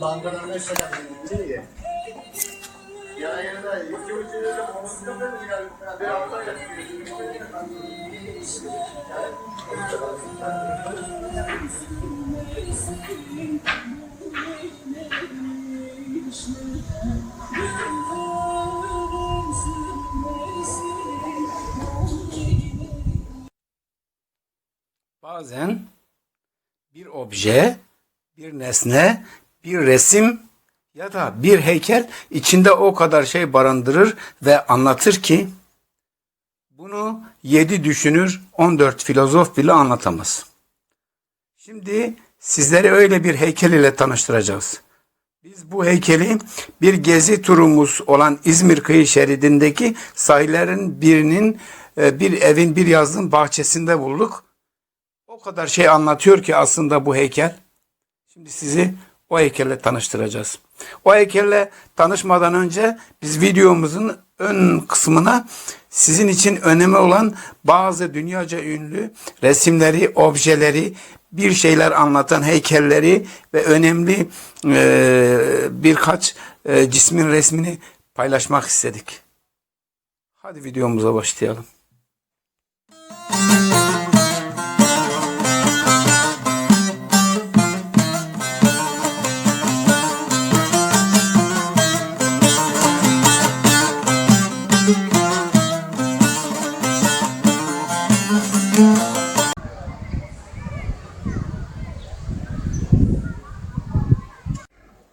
bankadan mesela değil ya. Ya Bazen bir obje, bir nesne, bir resim ya da bir heykel içinde o kadar şey barındırır ve anlatır ki bunu yedi düşünür, 14 filozof bile anlatamaz. Şimdi sizleri öyle bir heykel ile tanıştıracağız. Biz bu heykeli bir gezi turumuz olan İzmir kıyı şeridindeki sahillerin birinin e, bir evin bir yazlığın bahçesinde bulduk. O kadar şey anlatıyor ki aslında bu heykel. Şimdi sizi o heykelle tanıştıracağız. O heykelle tanışmadan önce biz videomuzun ön kısmına sizin için önemli olan bazı dünyaca ünlü resimleri, objeleri, bir şeyler anlatan heykelleri ve önemli e, birkaç e, cismin resmini paylaşmak istedik. Hadi videomuza başlayalım.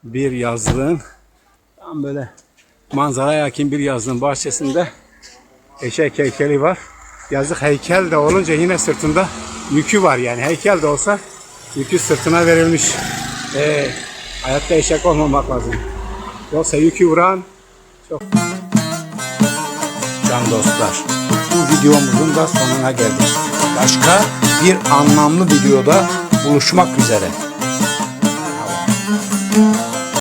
Bir yazlığın tam böyle manzaraya yakın bir yazlığın bahçesinde eşek heykeli var. Yazık heykel de olunca yine sırtında yükü var yani heykel de olsa yükü sırtına verilmiş. Ee, hayatta eşek olmamak lazım. Yoksa yükü vuran çok... Can dostlar bu videomuzun da sonuna geldik. Başka bir anlamlı videoda buluşmak üzere.